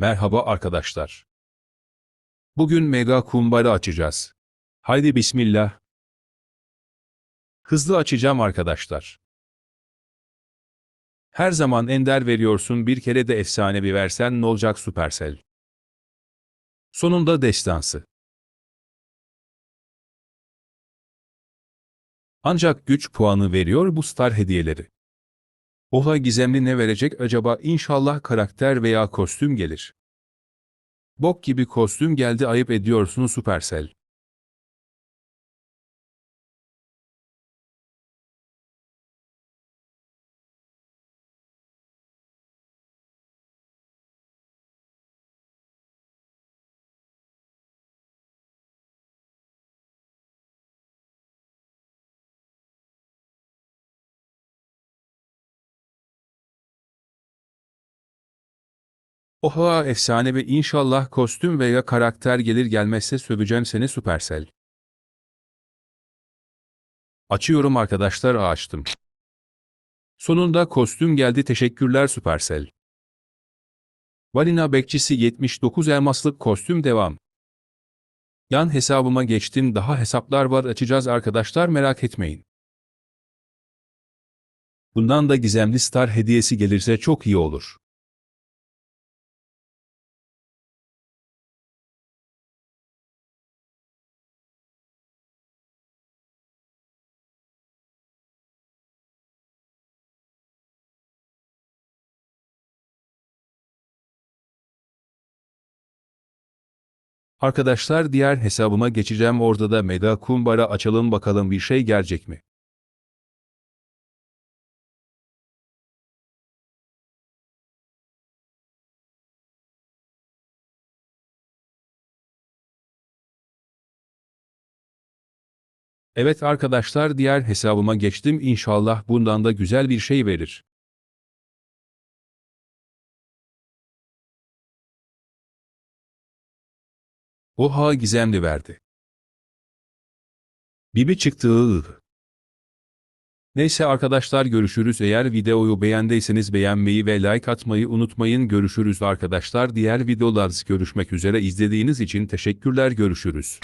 Merhaba arkadaşlar. Bugün mega kumbara açacağız. Haydi bismillah. Hızlı açacağım arkadaşlar. Her zaman ender veriyorsun bir kere de efsanevi versen ne olacak Supercell. Sonunda destansı. Ancak güç puanı veriyor bu star hediyeleri. Oha gizemli ne verecek acaba İnşallah karakter veya kostüm gelir. Bok gibi kostüm geldi ayıp ediyorsun Supercell. Oha efsane ve inşallah kostüm veya karakter gelir gelmezse söveceğim seni Supercell. Açıyorum arkadaşlar açtım. Sonunda kostüm geldi teşekkürler Supercell. Valina bekçisi 79 elmaslık kostüm devam. Yan hesabıma geçtim daha hesaplar var açacağız arkadaşlar merak etmeyin. Bundan da gizemli star hediyesi gelirse çok iyi olur. Arkadaşlar diğer hesabıma geçeceğim orada da mega kumbara açalım bakalım bir şey gelecek mi? Evet arkadaşlar diğer hesabıma geçtim inşallah bundan da güzel bir şey verir. Oha gizemli verdi. Bibi çıktı. Neyse arkadaşlar görüşürüz eğer videoyu beğendiyseniz beğenmeyi ve like atmayı unutmayın görüşürüz arkadaşlar diğer videolarda görüşmek üzere izlediğiniz için teşekkürler görüşürüz.